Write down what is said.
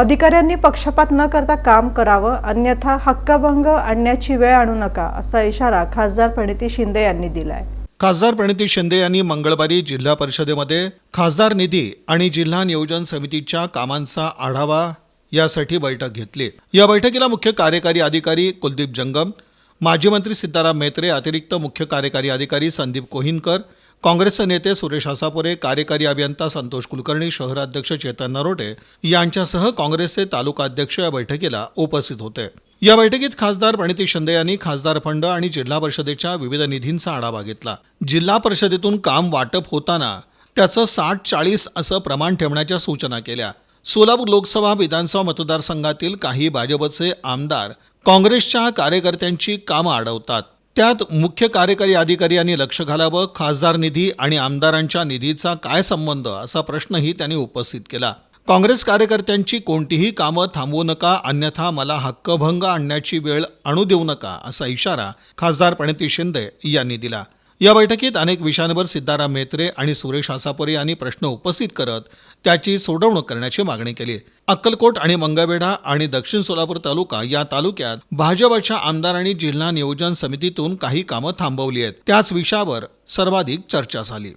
अधिकाऱ्यांनी पक्षपात न करता काम करावं अन्यथा हक्कभंग आणण्याची वेळ आणू नका असा इशारा खासदार प्रणिती शिंदे यांनी दिलाय. खासदार प्रणिती शिंदे यांनी मंगळवारी जिल्हा परिषदेमध्ये खासदार निधी आणि जिल्हा नियोजन समितीच्या कामांचा आढावा यासाठी बैठक घेतली. या बैठकीला मुख्य कार्यकारी अधिकारी कुलदीप जंगम माजी मंत्री सीताराम मेत्रे अतिरिक्त मुख्य कार्यकारी अधिकारी संदीप कोहिनकर काँग्रेसचे नेते सुरेश आसापुरे कार्यकारी अभियंता संतोष कुलकर्णी शहराध्यक्ष चेतन नरोटे यांच्यासह काँग्रेसचे तालुका अध्यक्ष या बैठकीला उपस्थित होते. या बैठकीत खासदार प्रणिती शिंदे यांनी खासदार फंड आणि जिल्हा परिषदेच्या विविध निधींचा आढावा घेतला. जिल्हा परिषदेतून काम वाटप होताना त्याचं साठ चाळीस असं प्रमाण ठेवण्याच्या सूचना केल्या. सोलापूर लोकसभा विधानसभा मतदारसंघातील काही भाजपचे आमदार काँग्रेसच्या कार्यकर्त्यांची कामं अडवतात त्यात मुख्य कार्यकारी अधिकारी यांनी लक्ष घालावं खासदार निधी आणि आमदारांच्या निधीचा काय संबंध असा प्रश्नही त्यांनी उपस्थित केला. काँग्रेस कार्यकर्त्यांची कोणतीही कामं थांबवू नका अन्यथा मला हक्कभंग आणण्याची वेळ आणू देऊ नका असा इशारा खासदार प्रणिती शिंदे यांनी दिला. या बैठकीत अनेक विषयांवर सिद्धाराम मेत्रे आणि सुरेश आसापुरे यांनी प्रश्न उपस्थित करत त्याची सोडवणूक करण्याची मागणी केली. अक्कलकोट आणि मंगळवेढा आणि दक्षिण सोलापूर तालुका या तालुक्यात भाजपच्या आमदारांनी जिल्हा नियोजन समितीतून काही कामं थांबवली आहेत. त्याच विषयावर सर्वाधिक चर्चा झाली.